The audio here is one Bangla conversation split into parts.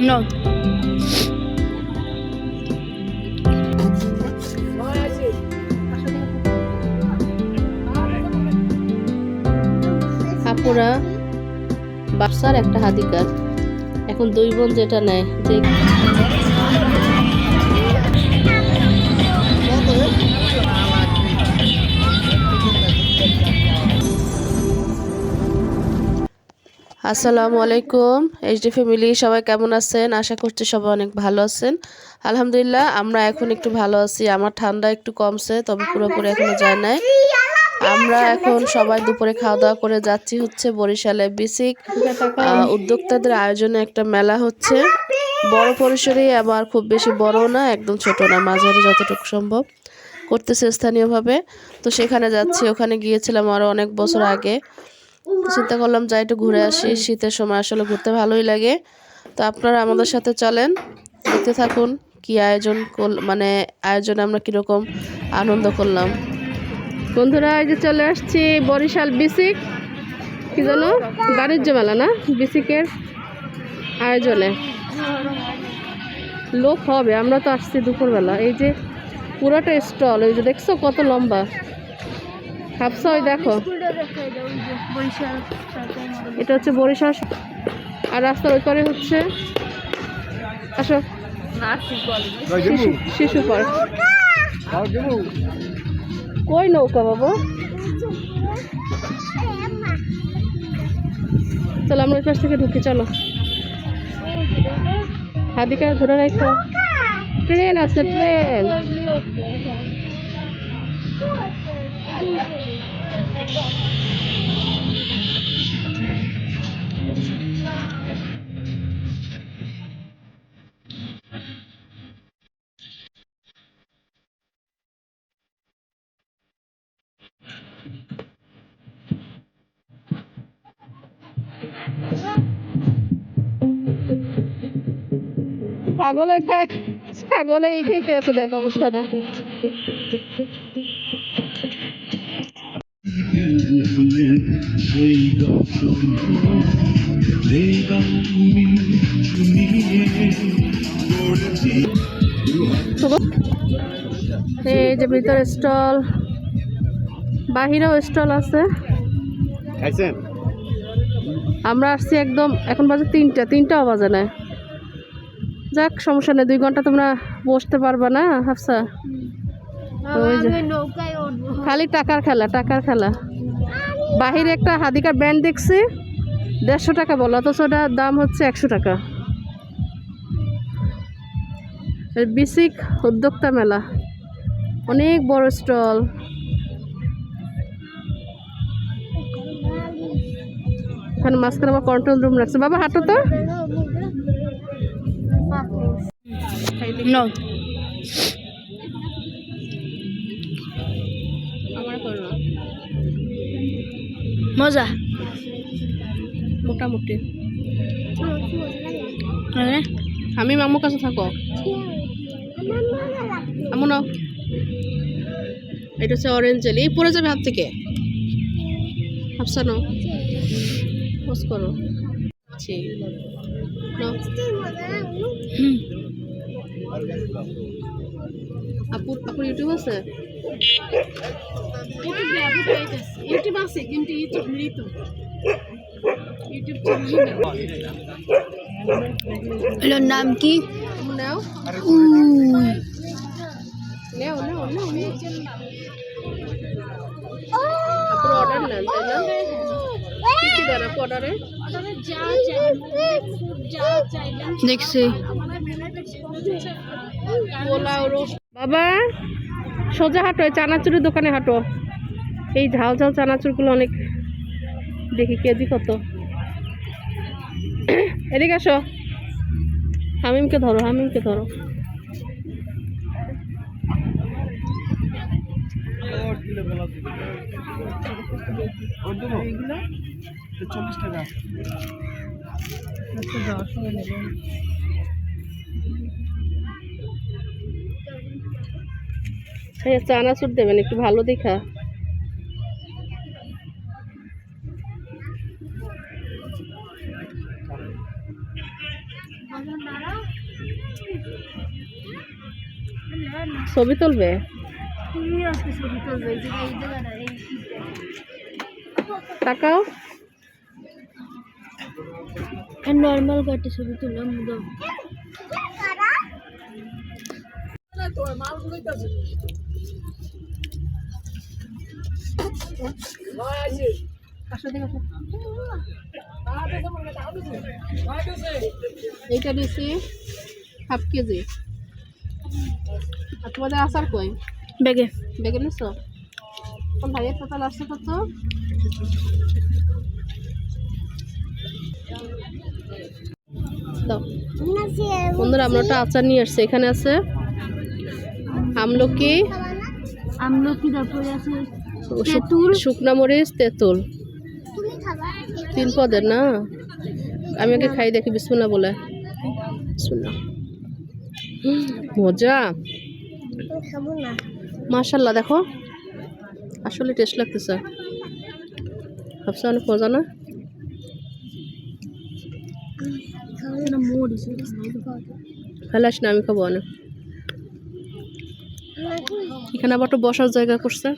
No. বাসার একটা হাদিকার এখন দুই বোন যেটা নেয় যে আসসালামু আলাইকুম এইচডি ফ্যামিলি সবাই কেমন আছেন? আশা করছি সবাই অনেক ভালো আছেন। আলহামদুলিল্লাহ, আমরা এখন একটু ভালো আছি। আমার ঠান্ডা একটু কমছে, তবে পুরোপুরি এখনও যায় নাই। আমরা এখন সবাই দুপুরে খাওয়া দাওয়া করে যাচ্ছি হচ্ছে বরিশালে বিসিক উদ্যোক্তাদের আয়োজনে একটা মেলা হচ্ছে। বড় পরিসরে আবার খুব বেশি বড় না, একদম ছোট না, মাঝারি যতটুকু সম্ভব করতেছে স্থানীয়ভাবে। তো সেখানে যাচ্ছি। ওখানে গিয়েছিলাম আরও অনেক বছর আগে। চিন্তা করলাম যাই একটু ঘুরে আসি। শীতের সময় আসলে ঘুরতে ভালোই লাগে। তো আপনারা আমাদের সাথে চলেন, দেখতে থাকুন কি আয়োজন করল- মানে আয়োজনে আমরা কীরকম আনন্দ করলাম। বন্ধুরা, এই যে চলে আসছি বরিশাল বিসিক। কি জানো? বাণিজ্য মেলা না? বিসিকের আয়োজনে। লোক হবে, আমরা তো আসছি দুপুরবেলা। এই যে পুরোটা স্টল ওই যে দেখছ কত লম্বা? হাফসা ওই দেখো। এটা হচ্ছে বরিশাল আর রাস্তার ওই পারে হচ্ছে আসো। শিশু শিশু পার্ক। কই নৌকা বাবা? চলো আমরা ওই পাশ থেকে ঢুকি চলো। হাদিকা ধরে রাখো। ট্রেন আছে ট্রেন। ছাগলে খায় ছাগলে এই খেতে আছে দেখ অবস্থাটা এই যে ভিতরে স্টল বাহিরেও স্টল আছে। আমরা আসছি একদম এখন বাজে তিনটা তিনটাও বাজে না। যাক সমস্যা নেই দুই ঘণ্টা তোমরা বসতে পারবা না হাফসা? খালি টাকার খেলা টাকার খেলা। বাহিরে একটা হাদিকার ব্যান্ড দেখছি দেড়শো টাকা বলো অথচ ওটার দাম হচ্ছে একশো টাকা। বিসিক উদ্যোক্তা মেলা অনেক বড় স্টল। এখানে মাঝখানে আবার কন্ট্রোল রুম রাখছে। বাবা হাঁটো তো। No. মজা। মোটামুটি। আমি মামুর কাছে থাকো। এমন এটা হচ্ছে অরেঞ্জ জেলি এই পড়ে যাবে হাত থেকে। হাফসানো। পোজ করো। হুম। আপুর আপুর ইউটিউব আছে? ইউটিউব আছে কিন্তু ইউটিউব নেই তো। ইউটিউব এটার নাম কি? নাও উই নেও নেও নেও নেও। আপুর অর্ডার নেন তাই না? দেখছি। বাবা সোজা হাঁটো এই চানাচুরের দোকানে হাঁটো। এই ঝাল ঝাল চানাচুরগুলো অনেক দেখি কেজি কত। এদিকে আসো। হামিমকে ধরো হামিমকে ধরো। চল্লিশ টাকা। যাওয়ার সময় নেবেন দেবেন? একটু ভালো দেখা। ছবি তুলবে? তাকাও। নর্মাল কাটে ছবি তুললাম এইটা দিছি হাফ কেজি। আর তোমাদের আচার কই? ব্যাগে। বেগে নিছো? কোন ভাইয়ের টোটাল আসছে কত? বন্ধুরা আমরা একটা আচার নিয়ে আসছি। এখানে আছে আমলকি আমলকি তারপরে আছে তেঁতুল। শুকনা মরিচ তেঁতুল। তিন পদের না? আমি আগে খাই দেখি বিসমুল্লাহ বলে। বিসমুল্লাহ। হুম, মজা খাব মাশাল্লাহ দেখো। আসলে টেস্ট লাগতেছে। ভাবছ অনেক মজা না? ফেলাস না আমি খাব অনেক এখানে আবার একটু বসার জায়গা করছে।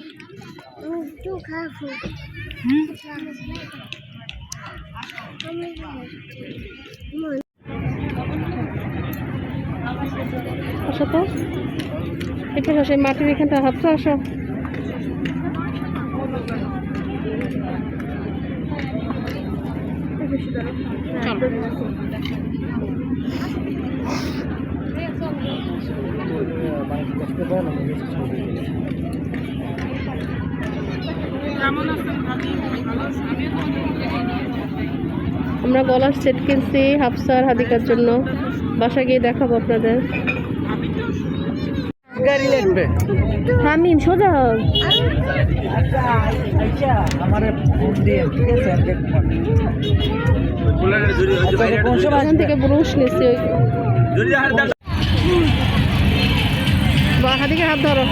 আসো তো। একটু আসো মাটির এখানটা ভাবছ আসো। আমরা গলার সেট কিনছি হাফসার হাদিকার জন্য। বাসা গিয়ে দেখাবো আপনাদের। গাড়ি লাগবে। হামিম সোজা হোক আচ্ছা আমি। আচ্ছা, থেকে ব্রুশ নিচ্ছি বা হাত ধরো।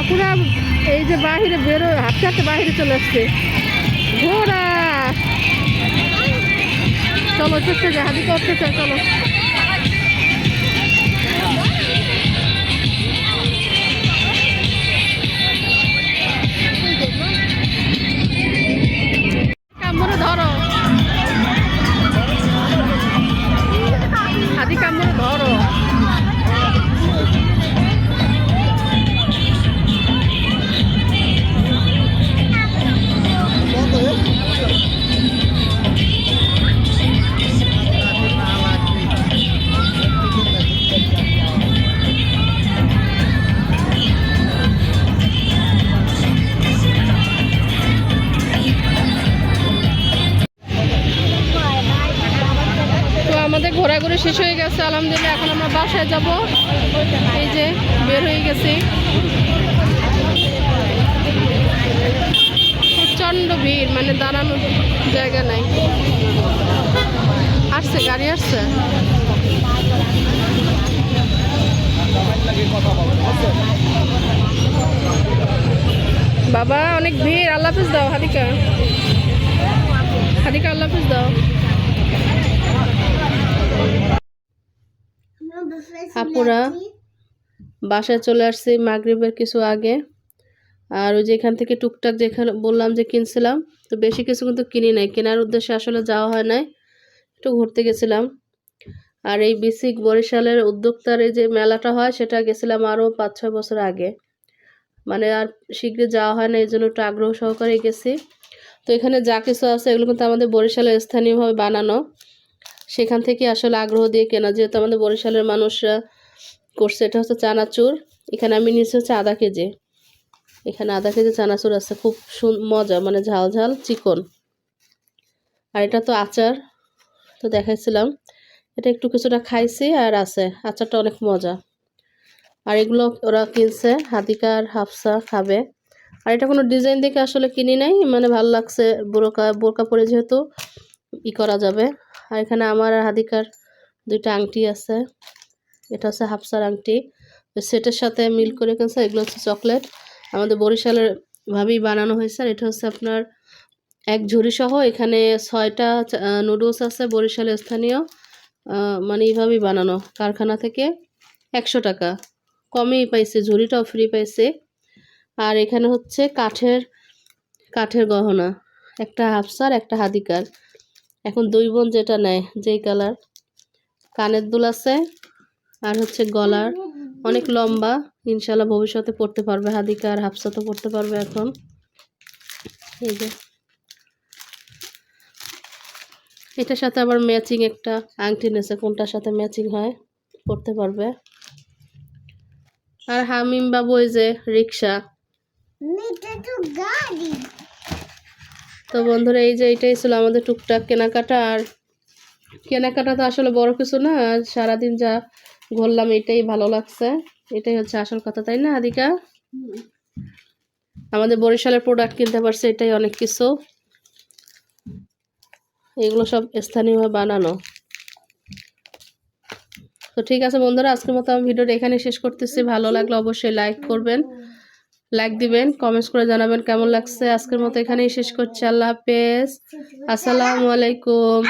আপুরা এই যে বাহিরে বেরো হাঁটতে হাঁটতে বাহিরে চলে আসছে। ঘোড়া! চলো চেষ্টা হাদিকে উঠতে চাই চলো। কামড়ে ধরো। হাদি কামড়ে ধরো। শেষ হয়ে গেছে, আলহামদুলিল্লাহ, এখন আমরা বাসায় যাব। এই যে, বের হয়ে গেছি। প্রচণ্ড ভিড় মানে দাঁড়ানোর জায়গা নাই। আসছে, গাড়ি আসছে? বাবা, অনেক ভিড়, আল্লাহ হাফিজ দাও, হাদিকা। হাদিকা, আল্লাহ হাফিজ দাও। আপুরা বাসায় চলে আসছি মাগরিবের কিছু আগে। আর ওই যে এখান থেকে টুকটাক যেখানে বললাম যে কিনছিলাম, তো বেশি কিছু কিন্তু কিনি নাই। কেনার উদ্দেশ্যে আসলে যাওয়া হয় নাই, একটু ঘুরতে গেছিলাম। আর এই বিসিক বরিশালের উদ্যোক্তার এই যে মেলাটা হয়, সেটা গেছিলাম আরও পাঁচ ছয় বছর আগে। মানে আর শীঘ্রই যাওয়া হয় না, এই জন্য একটু আগ্রহ সহকারে গেছি। তো এখানে যা কিছু আছে, এগুলো কিন্তু আমাদের বরিশালের স্থানীয়ভাবে বানানো। সেখান থেকে আসলে আগ্রহ দিয়ে কেনা। যেহেতু আমাদের বরিশালের মানুষরা করছে, এটা হচ্ছে চানাচুর। এখানে আমি নিয়েছি হচ্ছে আধা কেজি। এখানে আধা কেজি চানাচুর আছে, খুব মজা মানে ঝাল ঝাল চিকন। আর এটা তো আচার, তো দেখাইছিলাম। এটা একটু কিছুটা খাইছি আর আছে, আচারটা অনেক মজা। আর এগুলো ওরা কিনছে, হাতিকা আর হাফসা খাবে। আর এটা কোনো ডিজাইন দেখে আসলে কিনি নাই মানে ভালো লাগছে বোরকা বোরকা পরে যেহেতু ই করা যাবে। আর এখানে আমার আর হাদিকার দুইটা আংটি আছে। এটা হচ্ছে হাফসার আংটি। সেটের সাথে মিল করে কিনছে এগুলো হচ্ছে চকলেট। আমাদের বরিশালের ভাবেই বানানো হয়েছে। আর এটা হচ্ছে আপনার এক ঝুড়ি সহ এখানে ছয়টা নুডলস আছে বরিশালের স্থানীয়। মানে এইভাবেই বানানো। কারখানা থেকে একশো টাকা। কমই পাইছে, ঝুড়িটাও ফ্রি পাইছে। আর এখানে হচ্ছে কাঠের কাঠের গহনা। একটা হাফসার, একটা হাদিকার। এখন দুই বোন যেটা নেয়, যেই কালার কানের দুল আছে আর হচ্ছে গলার, অনেক লম্বা, ইনশাল্লাহ ভবিষ্যতে পড়তে পারবে, হাদিকা আর হাফসা তো পড়তে পারবে এখন। এই যে। এটার সাথে আবার ম্যাচিং একটা আংটি নেছে কোনটার সাথে ম্যাচিং হয়, পড়তে পারবে। আর হামিম বাবু ওই যে রিক্সা তো বন্ধুরা, এই যে এটাই ছিল আমাদের টুকটাক কেনাকাটা। আর কেনাকাটা তো আসলে বড় কিছু না সারাদিন যা ঘুরলাম, এটাই ভালো লাগছে। এটাই হচ্ছে আসল কথা, তাই না, আদিকা? আমাদের বরিশালের প্রোডাক্ট কিনতে পারছে, এটাই অনেক কিছু। এগুলো সব স্থানীয়ভাবে বানানো। তো ঠিক আছে বন্ধুরা, আজকের মতো আমি ভিডিওটা এখানে শেষ করতেছি। ভালো লাগলে অবশ্যই লাইক করবেন। লাইক দিবেন কমেন্টস করে জানাবেন কেমন লাগছে। আজকের মতো এখানেই শেষ করছি। আল্লাহ হাফেজ। আসসালামু আলাইকুম।